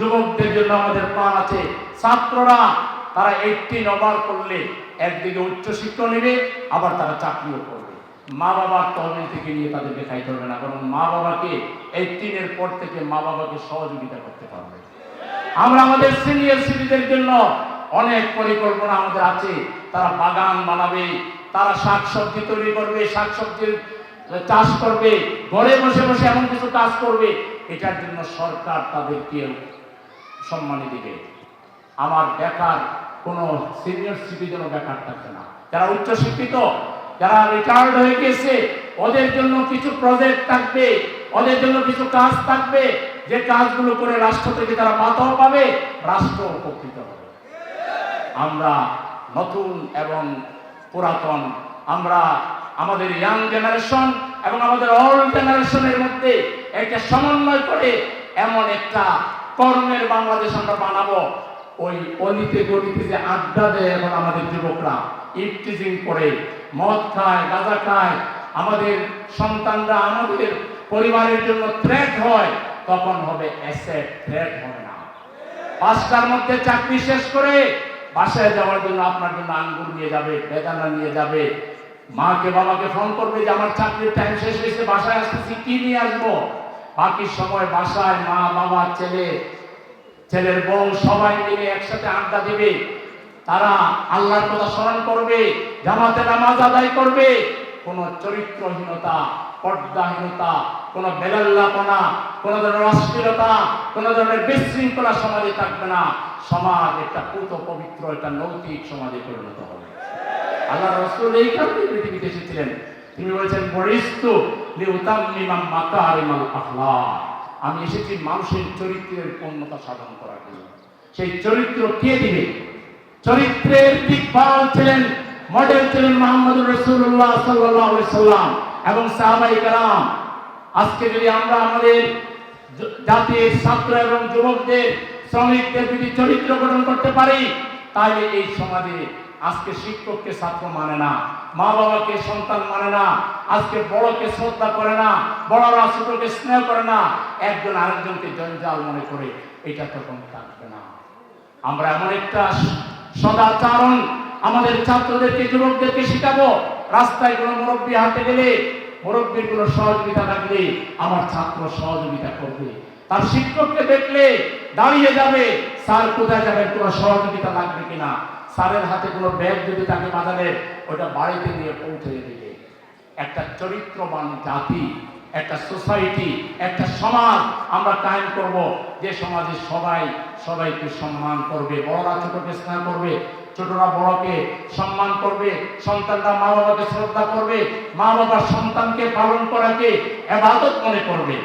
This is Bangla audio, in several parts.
যুবকদের জন্য আমাদের প্রাণ আছে। ছাত্ররা, তারা এইটিন ওভার করলে একদিকে উচ্চ শিক্ষা নেবে, আবার তারা চাকরিও করবে। মা বাবার তহবিল থেকে নিয়ে তাদের দেখাই করবে না কারণ মা বাবাকে এইটিনের পর থেকে মা বাবাকে সহযোগিতা করতে পারবে। আমরা আমাদের সিনিয়র সিটিজের জন্য অনেক পরিকল্পনা আমাদের আছে। তারা বাগান বানাবে, তারা শাকসবজি তৈরি করবে, শাকসবজির চাষ করবে, ঘরে বসে বসে এমন কিছু কাজ করবে। এটার জন্য সরকার তাদেরকে সম্মানী দিবে। আমার বেকার, কোনো সিনিয়র সিটিজেন বেকার থাকবে না। যারা উচ্চ শিক্ষিত, যারা রিটায়ার্ড হয়ে গেছে, ওদের জন্য কিছু প্রজেক্ট থাকবে, ওদের জন্য কিছু কাজ থাকবে। যে কাজগুলো করে রাষ্ট্র থেকে তারা মাথাও পাবে, রাষ্ট্র উপকৃত হবে। আমরা নতুন এবং পুরাতন, আমরা আমাদের ইয়াং জেনারেশন এবং আমাদের ওল্ড জেনারেশনের মধ্যে একটা সমন্বয় করে এমন একটা কর্মের বাংলাদেশ আমরা বানাবো। ওই অলিতে গলিতে যে আড্ডা দেয় এখন আমাদের যুবকরা ইফটিজিং করে, মদ খায়, গাঁজা খায়, আমাদের সন্তানরা আমাদের পরিবারের জন্য থ্রেট হয়, তখন হবে অ্যাসেট থ্রেট হবে না। পাঁচটার মধ্যে চাকরি শেষ করে বাসায় যাওয়ার জন্য আপনার জন্য আঙ্গুর নিয়ে যাবে, বেদানা নিয়ে যাবে। মাকে, বাবাকে ফোন করবে যে, আমার চাকরির টাইম শেষ হয়েছে, বাসায় আসতেছি, কি নিয়ে আসব? বাকি সময় বাসায় মা, বাবা, ছেলে ছেলের বউ সবাই মিলে একসাথে আড্ডা দিবে। তারা আল্লাহর কথা স্মরণ করবে, জামাতে নামাজ আদায় করবে। কোন চরিত্রহীনতা, পর্দাহীনতা, কোন বেলাল্লাপনা, কোন ধরনের অশ্লীলতা, কোন ধরনের বিশৃঙ্খলা সমাজে থাকবে না। সমাজ একটা পুত পবিত্র, একটা নৈতিক সমাজে পরিণত হবে। আল্লাহ রসুল এই কারণে পৃথিবীতে এসেছিলেন। তিনি বলেছেন বরিস্তু লিউতাম্মিমাম মাকারিমাল আখলাক। আমি এসেছি মানুষের চরিত্রের পূর্ণতা সাধন করার জন্য। সেই চরিত্র কে দিবে? চরিত্রের দিকপাল ছিলেন, মডেল ছিলেন মোহাম্মদ রসুল্লাহ সাল্লাহ সাল্লাম এবং সাহাবাই কালাম আজকে যদি আমরা আমাদের জাতির ছাত্র এবং যুবকদের, শ্রমিকদের যদি চরিত্র গঠন করতে পারি, তাহলে এই সমাজে আজকে শিক্ষককে ছাত্র মানে না মা বাবাকে সন্তান মানে না, আজকে বড়কে শ্রদ্ধা করে না, বড়রা ছোটকে স্নেহ করে না, একজন আরেকজনকে জঞ্জাল মনে করে, এটা তখন থাকবে না। আমরা এমন একটা সদাচরণ আমাদের ছাত্রদেরকে, যুবকদেরকে শিখাবো, রাস্তায় কোনো মুরব্বী হাঁটতে গেলে, মুরব্বীর কোনো সহযোগিতা থাকলে আমার ছাত্র সহযোগিতা করবে। তার শিক্ষককে দেখলে দাঁড়িয়ে যাবে, স্যার কোথায় যাবেন, কোনো সহযোগিতা লাগবে কিনা? স্যারের হাতে কোনো ব্যাগ যদি তাকে বাজালে ওটা বাড়িতে নিয়ে পৌঁছে দিবে। একটা চরিত্রবান জাতি, একটা সোসাইটি, একটা সমাজ আমরা কায়েম করব। যে সমাজে সবাই, সবাইকে সম্মান করবে। বড়রা ছোটকে স্নেহ করবে, ছোটরা বড়কে সম্মান করবে, সন্তানরা মা বাবাকে শ্রদ্ধা করবে মা বাবার সন্তানকে পালন করাকে এবাদত মনে করবে।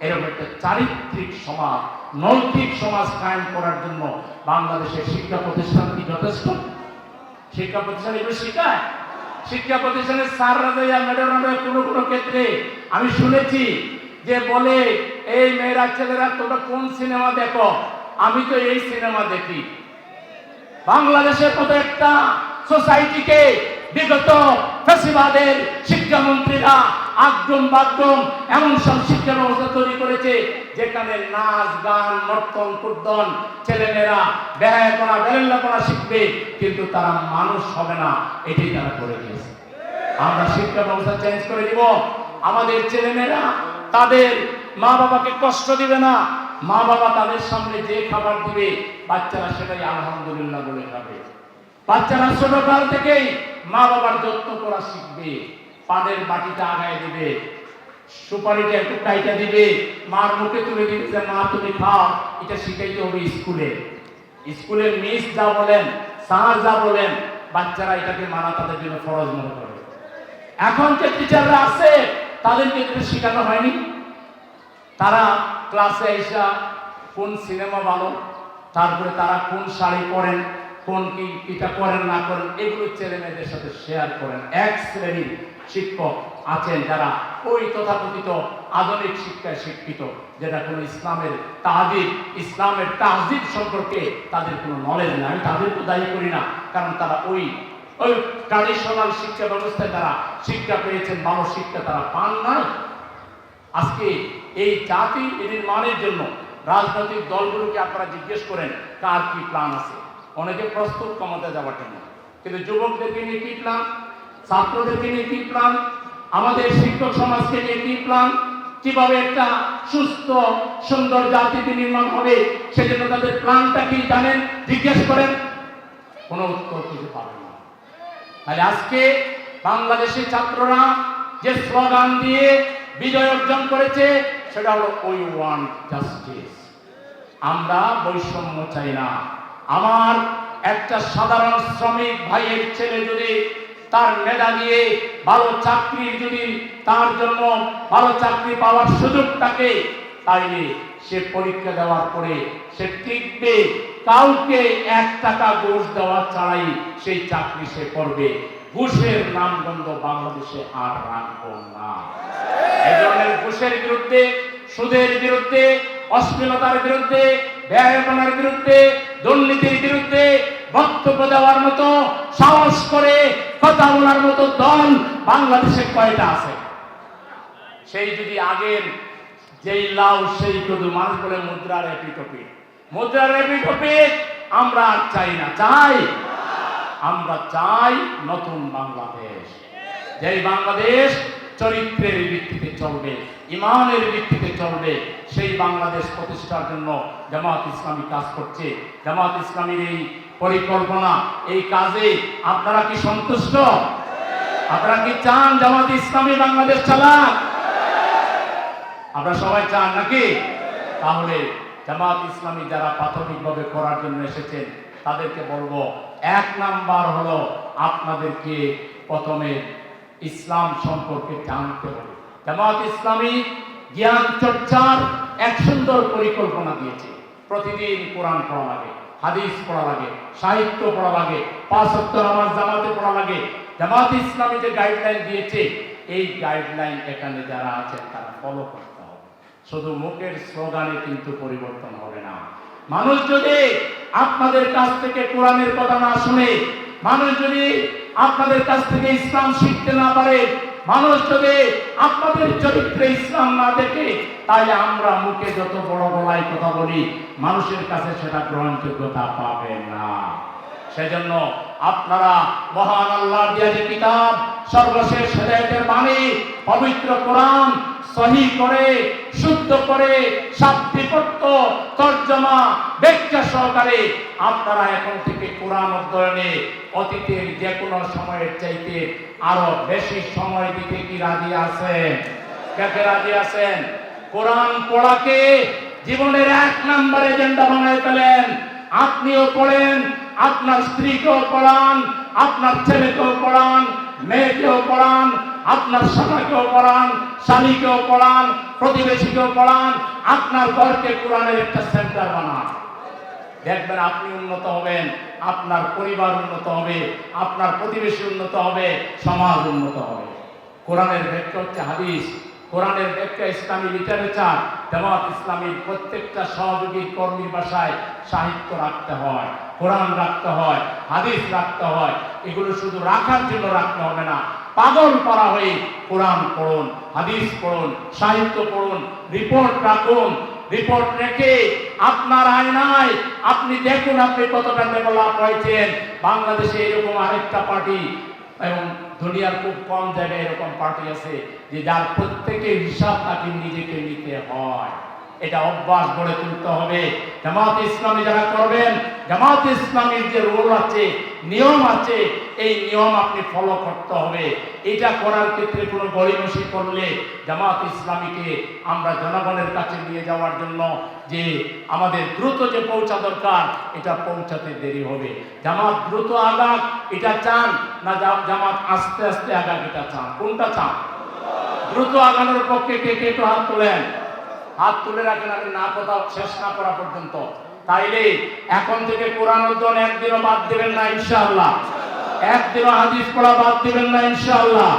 এরকম একটা চারিত্রিক সমাজ নৈতিক সমাজ কায়েম করার জন্য বাংলাদেশের শিক্ষা প্রতিষ্ঠান কি যথেষ্ট? শিক্ষা প্রতিষ্ঠান এগুলো শিখায়? শিক্ষা প্রতিষ্ঠানের স্যাররা যাইয়া ম্যাডামরা কোনো কোনো ক্ষেত্রে, আমি শুনেছি যে বলে, এই মেয়েরা, ছেলেরা, তোমরা কোন সিনেমা দেখো? আমি তো এই সিনেমা দেখি। বাংলাদেশের মতো একটা সোসাইটিকে বিগত ফ্যাসিবাদের শিক্ষামন্ত্রীরা আগম বাগম এমন সব শিক্ষা ব্যবস্থা তৈরি করেছে, যেখানে নাচ, গান, নর্তন, কুর্দন, ছেলেমেয়েরা বেড়ায়পনা বেরেল্লাপনা শিখবে, কিন্তু তারা মানুষ হবে না, এটাই তারা করে দিয়েছে। আমরা শিক্ষা ব্যবস্থা চেঞ্জ করে দিব। আমাদের ছেলেমেয়েরা তাদের মা বাবাকে কষ্ট দিবে না মা বাবা তাদের সামনে যে খাবার দিবে, বাচ্চারা সেটাই আলহামদুলিল্লাহ বলে খাবে। বাচ্চারা ছোটকাল থেকেই মা বাবার যত্ন করা শিখবে পানের বাটিটা আগায় দিবে, সুপারিটা একটু কাইটা দিবে, মার মুখে তুলে দিবে যে, মা, তুমি খাও। এটা শিখাইতে হবে স্কুলে। স্কুলের মিস যা বলেন, স্যার যা বলেন, বাচ্চারা এটাকে মানা তাদের জন্য ফরজ মনে করে। এখন যে টিচাররা আছে তাদেরকে এটা শেখানো হয়নি? তারা ক্লাসে এসা কোন সিনেমা ভালো, তারপরে তারা কোন শাড়ি পরেন কোন কি, এটা করেন, না করেন, এগুলো ছেলে মেয়েদের সাথে শেয়ার করেন। এক শ্রেণির শিক্ষক আছেন যারা ওই তথাকথিত আধুনিক শিক্ষায় শিক্ষিত, যেটা কোনো ইসলামের তাহাদিব ইসলামের তাহজিব সম্পর্কে তাদের কোনো নলেজ নেই। আমি তাদেরকে দায়ী করি না, কারণ তারা ওই ওই ট্রাডিশনাল শিক্ষা ব্যবস্থায় তারা শিক্ষা পেয়েছেন, ভালো শিক্ষা তারা পান নাই। আজকে এই জাতি নির্মাণের জন্য রাজনৈতিক দলগুলোকে আপনারা জিজ্ঞেস করেন, কার কি প্ল্যান আছে? অনেকে প্রস্তুত ক্ষমতা যাওয়ার জন্য। কিন্তু যুবকদেরকে নিয়ে কি প্ল্যান ছাত্রদেরকে নিয়ে কি প্ল্যান আমাদের শিক্ষক সমাজকে নিয়ে কি প্ল্যান কীভাবে একটা সুস্থ, সুন্দর জাতিতে নির্মাণ হবে? সেজন্য তাদের প্ল্যানটা কি জানেন? জিজ্ঞেস করেন। কোনো উত্তর কিছু পাবেন না। তাহলে আজকে বাংলাদেশের ছাত্ররা যে স্লোগান দিয়ে বিজয় অর্জন করেছে, সেটা হলো উই ওয়ান্ট জাস্টিস আমরা বৈষম্য চাই না। আমার একটা সাধারণ শ্রমিক ভাইয়ের ছেলে যদি তার মেধা দিয়ে ভালো চাকরি যদি তার জন্য ভালো চাকরি পাওয়ার সুযোগ থাকে, তাইলে সে পরীক্ষা দেওয়ার পরে সে টিকবে। কাউকে এক টাকা ঘুষ দেওয়া ছাড়াই সেই চাকরি সে করবে। ঘুষের নামগন্ধ বাংলাদেশে আর রাখব না। এই ধরনের ঘুষের বিরুদ্ধে, সুদের বিরুদ্ধে, অশ্লীলতার বিরুদ্ধে ব্যয়পনার বিরুদ্ধে, দুর্নীতির বিরুদ্ধে বক্তব্য দেওয়ার মতো, সাহস করে কথা বলার মতো দল বাংলাদেশে কয়টা আছে? সেই যদি আগের যেই লাউ, সেই কদু মানুষ বলে মুদ্রার এপিটপি। মুদ্রার এপিটপি আমরা আর চাই না, চাই? আমরা চাই নতুন বাংলাদেশ। যেই বাংলাদেশ চরিত্রের ভিত্তিতে চলবে। ইমানের ভিত্তিতে চলবে সেই বাংলাদেশ প্রতিষ্ঠার জন্য জামাত ইসলামী কাজ করছে। জামাত ইসলামীর এই পরিকল্পনা, এই কাজে আপনারা কি সন্তুষ্ট? আপনারা কি চান জামাত ইসলামী বাংলাদেশ চালাক? আমরা সবাই চান নাকি? তাহলে জামাত ইসলামী যারা প্রাথমিকভাবে করার জন্য এসেছেন, তাদেরকে বলব, এক নাম্বার হলো আপনাদেরকে প্রথমে ইসলাম সম্পর্কে জানতে হবে। জামাত ইসলামী জ্ঞান, চর্চার এক সুন্দর পরিকল্পনা দিয়েছে। প্রতিদিন কোরআন পড়া লাগে, হাদিস পড়া লাগে, সাহিত্য পড়া লাগে, পাঁচ সপ্তাহ নামাজ জামাতে পড়া লাগে। জামাত ইসলামী যে গাইডলাইন দিয়েছে, এই গাইডলাইন এখানে যারা আছেন, তারা ফলো করতে হবে। শুধু মুখের স্লোগানে কিন্তু পরিবর্তন হবে না। মানুষ যদি আপনাদের কাছ থেকে কোরআনের কথা না শুনে, মানুষ যদি আপনাদের কাছ থেকে ইসলাম শিখতে না পারে মানুষ যদি আপনাদের চরিত্রে ইসলাম না দেখে তাই আমরা মুখে যত বড় গলায় কথা বলি, মানুষের কাছে সেটা গ্রহণযোগ্যতা পাবে না। সেজন্য আপনারা মহান আল্লাহ দিয়া যে কিতাব, সর্বশেষ হেদায়তের বাণী, পবিত্র কোরআন সহি করে, শুদ্ধ করে শাব্দিপত্য তর্জমা ব্যাখ্যা সহকারে আপনারা এখন থেকে কোরআন অধ্যয়নে অতীতের যে কোনো সময়ের চাইতে আরও বেশি সময় দিতে কি রাজি আছেন? কে রাজি আছেন? কোরআন পড়াকে জীবনের এক নাম্বার এজেন্ডা বানায় ফেলেন। আপনিও পড়েন, আপনার স্ত্রীকেও পড়ান, আপনার ছেলেকেও পড়ান, মেয়েকেও পড়ান আপনার স্বামীকেও পড়ান স্বামীকেও পড়ান, প্রতিবেশীকেও পড়ান, আপনার ঘরকে কোরআনের একটা সেন্টার বানান। দেখবেন আপনি উন্নত হবেন, আপনার পরিবার উন্নত হবে, আপনার প্রতিবেশী উন্নত হবে, সমাজ উন্নত হবে। কোরআনের ব্যাখ্যা হচ্ছে হাদিস, কোরআনের ব্যাখ্যা ইসলামী লিটারেচার। জামাত ইসলামীর প্রত্যেকটা সহযোগী কর্মীর বাসায় সাহিত্য রাখতে হয়, কোরআন রাখতে হয়, হাদিস রাখতে হয়। এগুলো শুধু রাখার জন্য রাখতে হবে না পাগল করা হয়ে কোরআন পড়ুন, হাদিস পড়ুন, সাহিত্য পড়ুন রিপোর্ট রাখুন রিপোর্ট রেখে আপনার আয়নায় আপনি দেখুন আপনি কতটা ডেভেলপ হয়েছেন। বাংলাদেশে এরকম আরেকটা পার্টি এবং দুনিয়ার খুব কম জায়গায় এরকম পার্টি আছে যে যার প্রত্যেকের হিসাব তাকে নিজেকে নিতে হয়। এটা অভ্যাস গড়ে তুলতে হবে। জামাত ইসলামী যারা করবেন, জামাত ইসলামীর যে রোল আছে, নিয়ম আছে, এই নিয়ম আপনি ফলো করতে হবে। এটা করার ক্ষেত্রে কোনো গড়িমসি করলে জামাত ইসলামীকে আমরা জনগণের কাছে নিয়ে যাওয়ার জন্য যে আমাদের দ্রুত যে পৌঁছা দরকার, এটা পৌঁছাতে দেরি হবে। জামাত দ্রুত আগাক, এটা চান না জামাত আস্তে আস্তে আগাক, এটা চান। কোনটা চান? দ্রুত আগানোর পক্ষে কে কে একটু হাত তোলেন। হাত তুলে রাখেন আমি না কথা শেষ না করা পর্যন্ত। তাইলে এখন থেকে কোরআন অধ্যয়ন একদিনও বাদ দিবেন না, ইনশাআল্লাহ। একদিনও হাদিস পড়া বাদ দিবেন না, ইনশাআল্লাহ।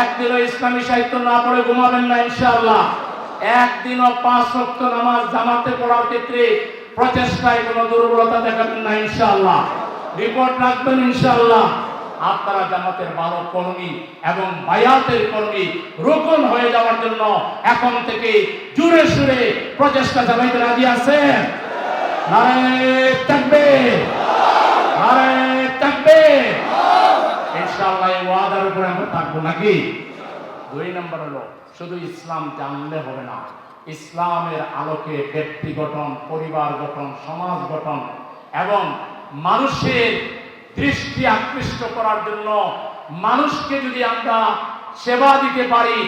একদিনও ইসলামী সাহিত্য না পড়ে ঘুমাবেন না, ইনশাআল্লাহ। একদিনও পাঁচ শক্ত নামাজ জামাতে পড়ার ক্ষেত্রে প্রচেষ্টায় কোনো দুর্বলতা দেখাবেন না, ইনশাআল্লাহ। রিপোর্ট রাখবেন, ইনশাআল্লাহ। আপনারা জামাতের ভালো কর্মী এবং বায়াতের কর্মী রোকন হয়ে যাওয়ার জন্য এখন থেকে জুড়ে সুরে প্রচেষ্টা চালাইতে রাজি আছেন? থাকবে। থাকবে। ওয়াদার উপরে থাকব নাকি? দুই নম্বর শুধু ইসলাম জানলে হবে না। ইসলামের আলোকে গঠন, পরিবার গঠন, সমাজ গঠন এবং মানুষের দৃষ্টি আকৃষ্ট করার জন্য মানুষকে যদি আমরা সেবা দিতে পারি,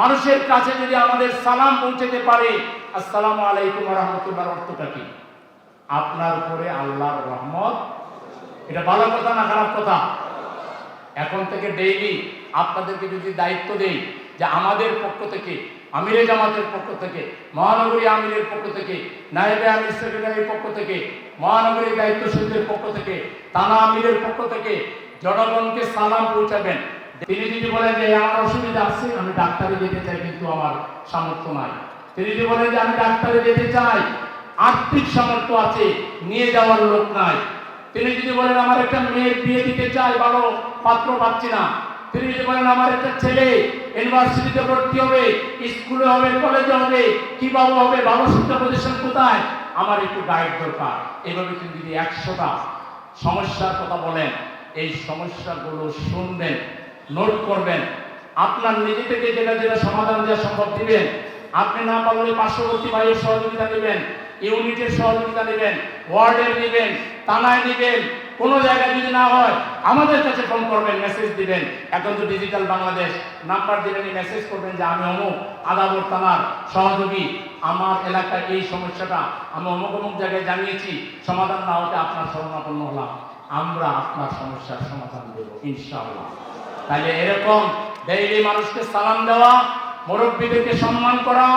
মানুষের কাছে যদি আমাদের সালাম পৌঁছাতে পারি, আসসালামু আলাইকুম রহমতুল্লাহ অর্থটা কি? আপনার উপরে আল্লাহর রহমত। এটা ভালো কথা না খারাপ কথা? এখন থেকে ডেইলি আপনাদেরকে যদি দায়িত্ব দেই যে আমাদের পক্ষ থেকে, আমিরে জামাতের পক্ষ থেকে, মহানগরী আমিরের পক্ষ থেকে, নায়েবে আমির সেক্রেটারির পক্ষ থেকে মহানগরী দায়িত্বশীলদের পক্ষ থেকে, থানা আমিরের পক্ষ থেকে জনগণকে সালাম পৌঁছাবেন। তিনি যদি বলেন যে আমার অসুবিধা আছে, আমি ডাক্তারে যেতে চাই, কিন্তু আমার সামর্থ্য নাই। তিনি যদি বলেন যে, আমি ডাক্তারে যেতে চাই, আর্থিক সামর্থ্য আছে, নিয়ে যাওয়ার লোক নাই। তিনি যদি বলেন, আমার একটা মেয়ের বিয়ে দিতে চাই, ভালো পাত্র পাচ্ছি না। তিনি যদি বলেন, আমার একটা ছেলে ইউনিভার্সিটিতে ভর্তি হবে, স্কুলে হবে, কলেজে হবে কীভাবে হবে, ভালো শিক্ষা প্রতিষ্ঠান কোথায়? আমার একটু গাইড দরকার। এভাবে তিনি যদি একশোটা সমস্যার কথা বলেন, এই সমস্যাগুলো শুনবেন নোট করবেন। আপনার নিজে থেকে যেটা যেটা সমাধান দেওয়া সম্ভব দিবেন। আপনি না পারলে পার্শ্ববর্তী ভাইয়ের সহযোগিতা নেবেন, ইউনিটের সহযোগিতা নেবেন, ওয়ার্ডের নেবেন, থানায় নেবেন কোনো জায়গায় যদি না হয়, আমাদের কাছে ফোন করবেন মেসেজ দিবেন। এখন তো ডিজিটাল বাংলাদেশ, নাম্বার দিবেন মেসেজ করবেন যে, আমি অমুক আদাবর থানার সহযোগী, আমার এলাকায় এই সমস্যাটা আমি অমুক অমুক জায়গায় জানিয়েছি, সমাধান না হতে আপনার শরণাপন্ন হলাম। আমরা আপনার সমস্যার সমাধান দেব, ইনশাআল্লাহ। তাহলে এরকম ডেইলি মানুষকে সালাম দেওয়া, মুরব্বীদেরকে সম্মান করা,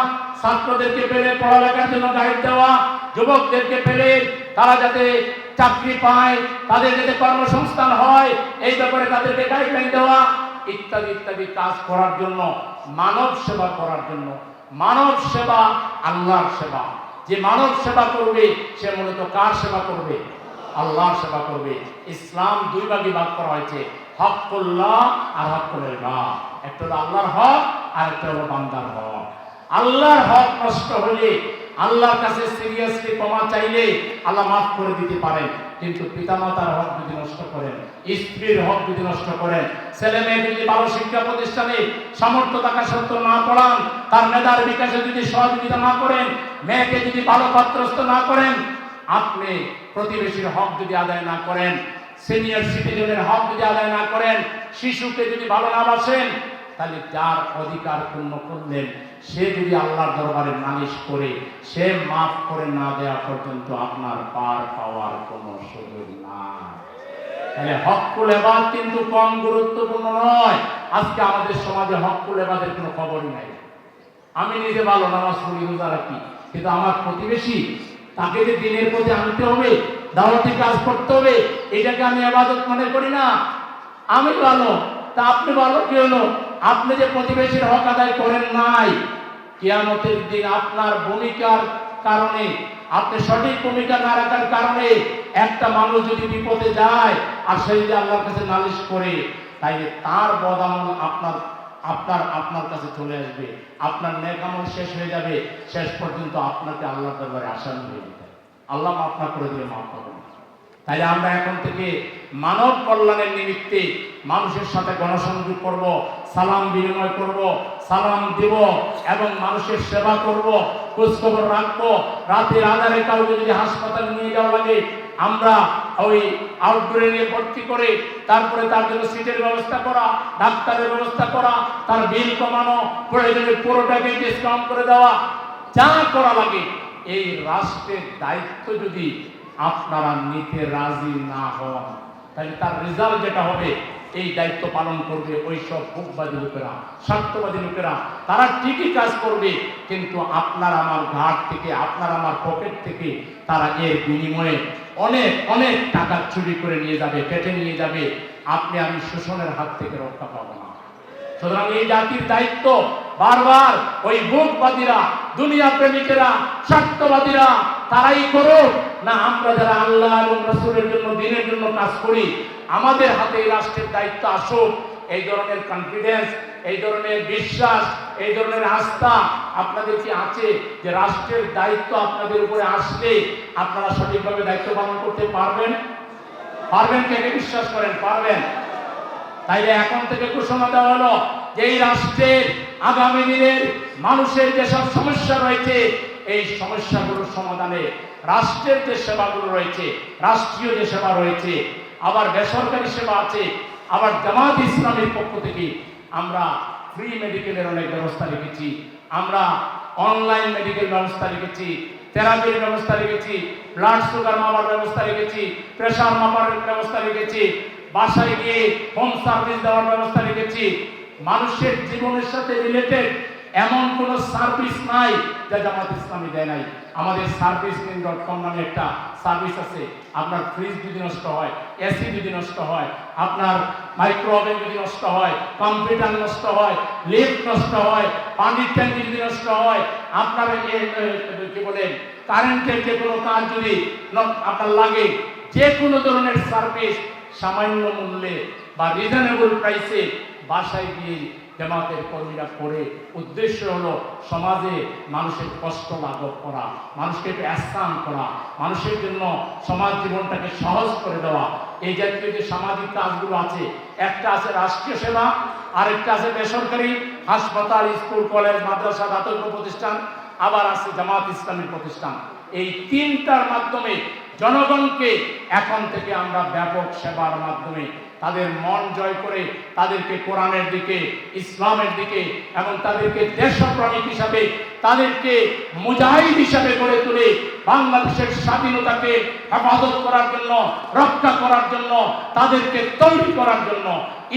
ছাত্রদেরকে পেলে পড়ালেখার জন্য গাইড দেওয়া, যুবকদেরকে পেলে তারা যাতে চাকরি পায়, তাদের যাতে কর্মসংস্থান হয়, এই ব্যাপারে তাদেরকে গাইডলাইন দেওয়া, ইত্যাদি ইত্যাদি কাজ করার জন্য, মানব সেবা করার জন্য। মানব সেবা আল্লাহর সেবা। যে মানব সেবা করবে, সে মূলত কার সেবা করবে? আল্লাহর সেবা করবে। ইসলাম দুই ভাগে ভাগ করা হয়েছে, হকুল্লাহ আর হকুলের ইবাদ একটা হলো আল্লাহর হক, আর একটা হলো বান্দার হক। আল্লাহর হক নষ্ট হলে আল্লাহর কাছে সিরিয়াসলি ক্ষমা চাইলে আল্লাহ মাফ করে দিতে পারেন। কিন্তু পিতামাতার হক যদি নষ্ট করেন, স্ত্রীর হক যদি নষ্ট করেন ছেলে মেয়ে যদি ভালো শিক্ষা প্রতিষ্ঠানে সামর্থ্য থাকা সত্ত্বেও না পড়ান, তার মেধার বিকাশে যদি সহযোগিতা না করেন, মেয়েকে যদি ভালো পাত্রস্থ না করেন, আপনি প্রতিবেশীর হক যদি আদায় না করেন সিনিয়র সিটিজেনের হক যদি আদায় না করেন, শিশুকে যদি ভালো না বাসেন, তাহলে যার অধিকার পূর্ণ করলেন সে যদি আল্লাহর দরবারে নালিশ করে, সে মাফ করে না দেওয়া পর্যন্ত আপনার পার পাওয়ার কোনো সুযোগ নাই। তাহলে হকুল এবাদ কিন্তু কম গুরুত্বপূর্ণ নয়। আজকে আমাদের সমাজে হকুল এবাদের কোনো খবরই নাই। আমি নিজে ভালো নামাজ পড়ি, রোজা রাখি, কিন্তু আমার প্রতিবেশী, তাকে যে দিনের প্রতি আনতে হবে, দাওয়াতি কাজ করতে হবে, এটাকে আমি আবাদত মনে করি না। আমি ভালো, তা আপনি ভালো কি হলো আপনি যে প্রতিবেশীর হক আদায় করেন নাই, কিয়ামতের দিন আপনার ভূমিকার কারণে, আপনি সঠিক ভূমিকা না রাখার কারণে একটা মানুষ যদি বিপদে যায় আর সে যদি আল্লাহর কাছে নালিশ করে, তাইলে তার বদামল আপনার আপনার আপনার কাছে চলে আসবে। আপনার নেকামল শেষ হয়ে যাবে, শেষ পর্যন্ত আপনাকে আল্লাহর দরবারে আসামি হয়ে যেতে আল্লাহ মাফ না করে দিয়ে মাফ করবেন। তাহলে আমরা এখন থেকে মানব কল্যাণের নিমিত্তে মানুষের সাথে গণসংযোগ করব, সালাম বিনিময় করব, সালাম দিব এবং মানুষের সেবা করব, খোঁজখবর রাখব। রাতের আধারে কাউকে যদি হাসপাতালে নিয়ে যাওয়া লাগে, আমরা ওই আউটডোরে নিয়ে ভর্তি করে, তারপরে তার জন্য সিটের ব্যবস্থা করা, ডাক্তারের ব্যবস্থা করা, তার বিল কমানো, প্রয়োজনে পুরোটাকে ডিসকাউন্ট করে দেওয়া, যা করা লাগে। এই রাষ্ট্রের দায়িত্ব যদি আপনারা নিতে রাজি না হন। তাহলে তার রেজাল্ট যেটা হবে, এই দায়িত্ব পালন করবে ওই সব ভোগবাদী লোকেরা, স্বার্থবাদী লোকেরা। তারা ঠিকই কাজ করবে, কিন্তু আপনার আমার ঘাট থেকে, আপনার আমার পকেট থেকে তারা এর বিনিময়ে অনেক অনেক টাকা চুরি করে নিয়ে যাবে, কেটে নিয়ে যাবে। আপনি, আমি শোষণের হাত থেকে রক্ষা পাবো না। সুতরাং এই জাতির দায়িত্ব বারবার ওই ভোগবাদীরা দুনিয়া প্রেমিকেরা স্বার্থবাদীরা তারাই করুক। না, আমরা যারা আল্লাহ এবং রসুলের জন্য, দিনের জন্য কাজ করি, আমাদের হাতে এই রাষ্ট্রের দায়িত্ব আসুক। এই ধরনের কনফিডেন্স এই ধরনের বিশ্বাস, এই ধরনের আস্থা আপনাদের কি আছে যে রাষ্ট্রের দায়িত্ব আপনাদের উপরে আসলে আপনারা সঠিকভাবে দায়িত্ব পালন করতে পারবেন? পারবেন কে? বিশ্বাস করেন, পারবেন। তাইলে এখন থেকে ঘোষণা দেওয়া হলো যে এই রাষ্ট্রের আগামী দিনের মানুষের যেসব সমস্যা রয়েছে, এই সমস্যাগুলোর সমাধানে রাষ্ট্রের যে সেবাগুলো রয়েছে, রাষ্ট্রীয় যে সেবা রয়েছে, আবার বেসরকারি সেবা আছে, আবার জামাত ইসলামের পক্ষ থেকে আমরা ফ্রি মেডিকেলের অনেক ব্যবস্থা রেখেছি, আমরা অনলাইন মেডিকেল ব্যবস্থা রেখেছি থেরাপির ব্যবস্থা রেখেছি ব্লাড সুগার মাপার ব্যবস্থা রেখেছি প্রেশার মাপার ব্যবস্থা রেখেছি, বাসায় গিয়ে হোম সার্ভিস দেওয়ার ব্যবস্থা রেখেছি মানুষের জীবনের সাথে রিলেটেড এমন কোন সার্ভিস নাই যা জামাত ইসলামী দেয় নাই। আমাদের সার্ভিস ডট কম নামে একটা সার্ভিস আছে। আপনার ফ্রিজ যদি নষ্ট হয় এসি যদি নষ্ট হয়, আপনার মাইক্রোওভেন যদি নষ্ট হয় কম্পিউটার নষ্ট হয় লিফট নষ্ট হয়, পানির ট্যাঙ্কি যদি নষ্ট হয়, আপনার কি বলে কারেন্টের যে কোনো কাজ যদি আপনার লাগে, যে কোনো ধরনের সার্ভিস সামান্য মূল্যে বা রিজনেবল প্রাইসে বাসায় গিয়ে জামাতের কর্মীরা করে উদ্দেশ্য হলো সমাজে মানুষের কষ্ট লাঘব করা, মানুষকে আস্থান করা, মানুষের জন্য সমাজ জীবনটাকে সহজ করে দেওয়া। এই জাতীয় যে সামাজিক কাজগুলো আছে, একটা আছে রাষ্ট্রীয় সেবা, আরেকটা আছে বেসরকারি হাসপাতাল, স্কুল, কলেজ, মাদ্রাসা, দাতব্য প্রতিষ্ঠান, আবার আছে জামাত ইসলামী প্রতিষ্ঠান। এই তিনটার মাধ্যমে জনগণকে এখন থেকে আমরা ব্যাপক সেবার মাধ্যমে তাদের মন জয় করে তাদেরকে কোরআনের দিকে, ইসলামের দিকে এবং তাদেরকে দেশপ্রমিক হিসাবে, তাদেরকে মুজাহিদ হিসাবে গড়ে তুলে বাংলাদেশের স্বাধীনতাকে হেফাজত করার জন্য, রক্ষা করার জন্য, তাদেরকে তৈরি করার জন্য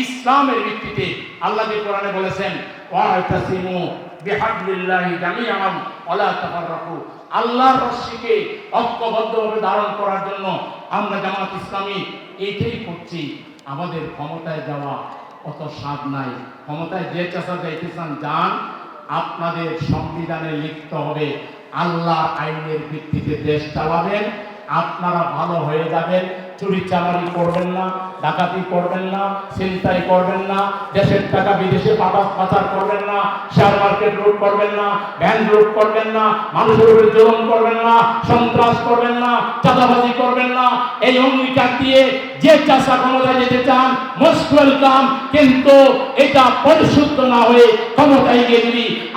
ইসলামের ভিত্তিতে আল্লাহ যে কোরআনে বলেছেন ওয়াতাসিমু বিহাবলিল্লাহি জামিআন তাফাররাকু আল্লাহর রশ্মিকে ঐক্যবদ্ধভাবে ধারণ করার জন্য আমরা জামাত ইসলামী এইটাই করছি। আমাদের ক্ষমতায় যাওয়া অত স্বাদ নাই। ক্ষমতায় যে চাষা যাইতে চান, যান। আপনাদের সংবিধানে লিখতে হবে আল্লাহ আইনের ভিত্তিতে দেশ চালাবেন। আপনারা ভালো হয়ে যাবেন, চুরি চামারি করবেন না, ডাকাতি করবেন না, ছিনতাই করবেন না, দেশের টাকা বিদেশে পাচার পাচার করবেন না শেয়ার মার্কেট লুট করবেন না ভ্যান লুট করবেন না, মানুষের উপরে জুলুম করবেন না, সন্ত্রাস করবেন না, চাঁদাবাজি করবেন না, এই অঙ্গীকার দিয়ে যে চাষা ক্ষমতায় যেতে চান মোস্ট ওয়েলকাম কিন্তু এটা পরিশুদ্ধ না হয়ে ক্ষমতায় গিয়ে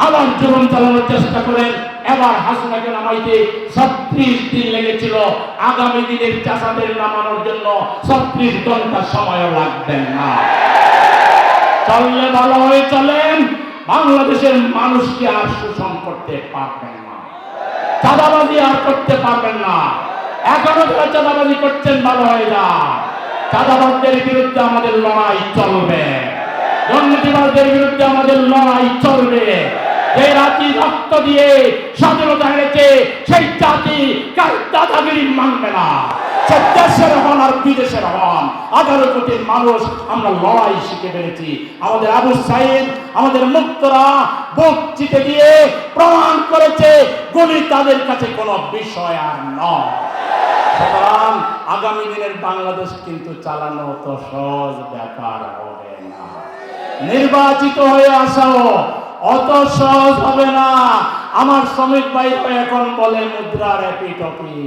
আবার জুলুম চালানোর চেষ্টা করেন এবার হাসিনাকে নামাইতে ছত্রিশ দিন লেগেছিল। আগামী দিনের চাষাদের নামানোর জন্য ছত্রিশ ঘণ্টা সময় লাগবে না। চললে ভালো হয়ে চলেন। বাংলাদেশের মানুষকে আর শোষণ করতে পারবেন না। চাঁদাবাজি আর করতে পারবেন না। এখনও যারা চাঁদাবাজি করছেন, ভালো হয়ে যা চাঁদাবাজদের বিরুদ্ধে আমাদের লড়াই চলবে। দুর্নীতিবাজদের বিরুদ্ধে আমাদের লড়াই চলবে। যে রক্ত দিয়ে স্বাধীনতা সেই জাতি কার দাদাগিরি মানবে না। দেশের হন আর বিদেশের হন। মানুষ আমরা লড়াই শিখে ফেলেছি। আমাদের আবু সাইদ, আমাদের মুক্তরা বুক চিতে দিয়ে প্রমাণ করেছে, গুলি তাদের কাছে কোনো বিষয় আর নয়। আগামী দিনের বাংলাদেশ কিন্তু চালানো তো সহজ ব্যাপার হবে না। নির্বাচিত হয়ে আসাও অত সহজ হবে না। আমার শ্রমিক ভাই এখন বলে মুদ্রার এপিটপি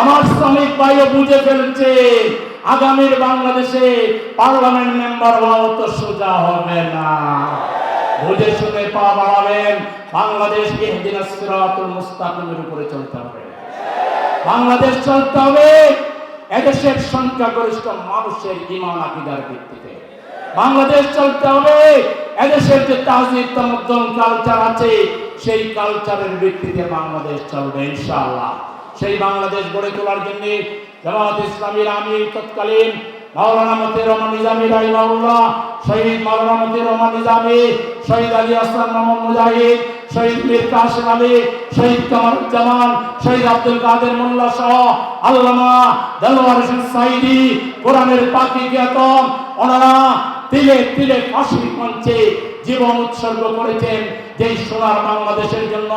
আমার শ্রমিক ভাইও বুঝে ফেলছে, আগামীর বাংলাদেশে পার্লামেন্ট মেম্বার হওয়া অত সোজা হবে না। বুঝে শুনে পা বাড়াবেন, বাংলাদেশ সিরাতুল মুস্তাকিমের উপরে চলতে হবে। বাংলাদেশ চলতে হবে এদেশের সংখ্যাগরিষ্ঠ মানুষের ইমান আকিদার ভিত্তিতে। বাংলাদেশ চলতে হবে এদেশের যে তাজিদ তামদ্দন কালচার আছে, সেই কালচারের ভিত্তিতে বাংলাদেশ চলবে, ইনশাআল্লাহ। সেই বাংলাদেশ গড়ে তোলার জন্য জামাত ইসলামীর আমির তৎকালীন মাওলানা রহমান নিজামী রাহিমাহুল্লাহ, শহীদ মাওলানা রহমান নিজামী, শহীদ আলী আসলাম মোহাম্মদ মুজাহিদ, শহীদ মীর আলী, শহীদ কামারুজ্জামান, শহীদ আব্দুল কাদের মোল্লা সহ আল্লামা দেলোয়ার হোসেন সাইদি কোরআনের পাখি জ্ঞাতম ওনারা তিলে তিলে ফাঁসির মঞ্চে জীবন উৎসর্গ করেছেন যে সোনার বাংলাদেশের জন্য,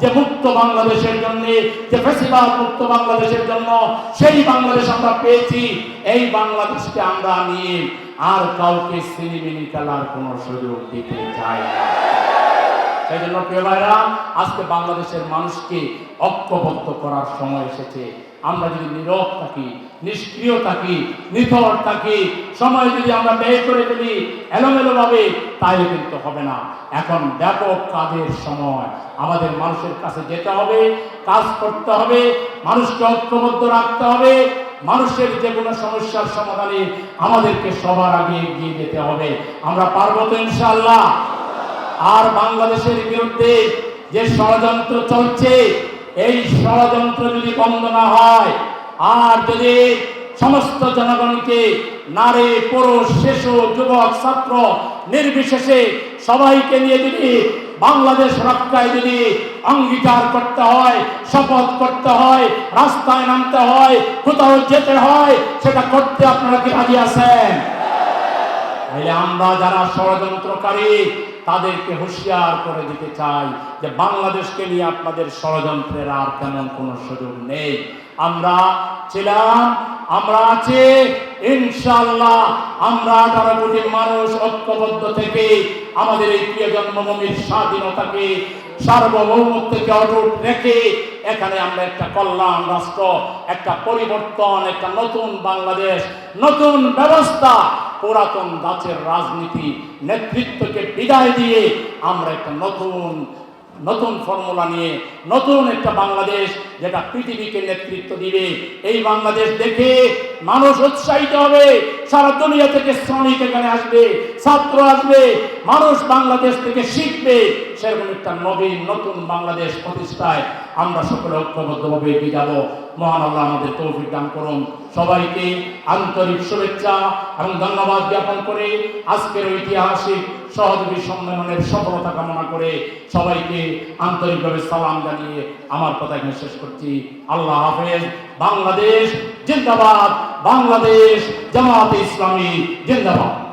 যে মুক্ত বাংলাদেশের জন্য, যে ফেসিবাদ মুক্ত বাংলাদেশের জন্য, সেই বাংলাদেশ আমরা পেয়েছি, এই বাংলাদেশকে আমরা নিয়ে আর কাউকে সিনেমিনি খেলার কোনো সুযোগ দিতে চাই না। সেই জন্য প্রিয় ভাইরা, আজকে বাংলাদেশের মানুষকে ঐক্যবদ্ধ করার সময় এসেছে। আমরা যদি নীরব থাকি, নিষ্ক্রিয় থাকি, নিথর থাকি, সময় যদি আমরা ব্যয় করে ফেলি এলোমেলো ভাবে তাই কিন্তু হবে না। এখন ব্যাপক কাজের সময়। আমাদের মানুষের কাছে যেতে হবে, কাজ করতে হবে, মানুষকে ঐক্যবদ্ধ রাখতে হবে, মানুষের যে কোনো সমস্যার সমাধানে আমাদেরকে সবার আগে এগিয়ে যেতে হবে। আমরা পারব তো ইনশাআল্লাহ। আর বাংলাদেশের বিরুদ্ধে যে ষড়যন্ত্র চলছে এই ষড়যন্ত্র যদি বন্ধ না হয়, আর যদি সমস্ত জনগণকে নারী, পুরুষ, শিশু, যুবক, ছাত্র নির্বিশেষে সবাইকে নিয়ে যদি বাংলাদেশ রক্ষায় যদি অঙ্গীকার করতে হয়, শপথ করতে হয়, রাস্তায় নামতে হয়, কোথাও যেতে হয়, সেটা করতে আপনারা কি রাজি আছেন? আমরা যারা ষড়যন্ত্রকারী তাদেরকে হুঁশিয়ার করে দিতে চাই যে বাংলাদেশকে নিয়ে আপনাদের ষড়যন্ত্রের আর তেমন কোনো সুযোগ নেই। আমরা ছিলাম, আমরা আছি ইনশাল্লাহ আমরা আঠারো কোটি মানুষ ঐক্যবদ্ধ থেকে আমাদের এই প্রিয় জন্মভূমির স্বাধীনতাকে সার্বভৌমত্বকে অটুট রেখে এখানে আমরা একটা কল্যাণ রাষ্ট্র, একটা পরিবর্তন, একটা নতুন বাংলাদেশ, নতুন ব্যবস্থা পুরাতন গাছের রাজনীতি নেতৃত্বকে বিদায় দিয়ে আমরা একটা নতুন নতুন ফর্মুলা নিয়ে, নতুন একটা বাংলাদেশ যেটা পৃথিবীকে নেতৃত্ব দিবে। এই বাংলাদেশ দেখে মানুষ উৎসাহিত হবে। সারা দুনিয়া থেকে শ্রমিক এখানে আসবে, ছাত্র আসবে। মানুষ বাংলাদেশ থেকে শিখবে। সেরকম একটা নবীন নতুন বাংলাদেশ প্রতিষ্ঠায় আমরা সকলে ঐক্যবদ্ধভাবে এগিয়ে যাব মহান আল্লাহ আমাদের তৌফিক দান করুন। সবাইকে আন্তরিক শুভেচ্ছা এবং ধন্যবাদ জ্ঞাপন করে আজকের ঐতিহাসিক সহযোগী সম্মেলনের সফলতা কামনা করে সবাইকে আন্তরিকভাবে সালাম জানিয়ে আমার কথা এখানে শেষ করছি। আল্লাহ হাফেজ। বাংলাদেশ জিন্দাবাদ। বাংলাদেশ জামাত ইসলামী জিন্দাবাদ।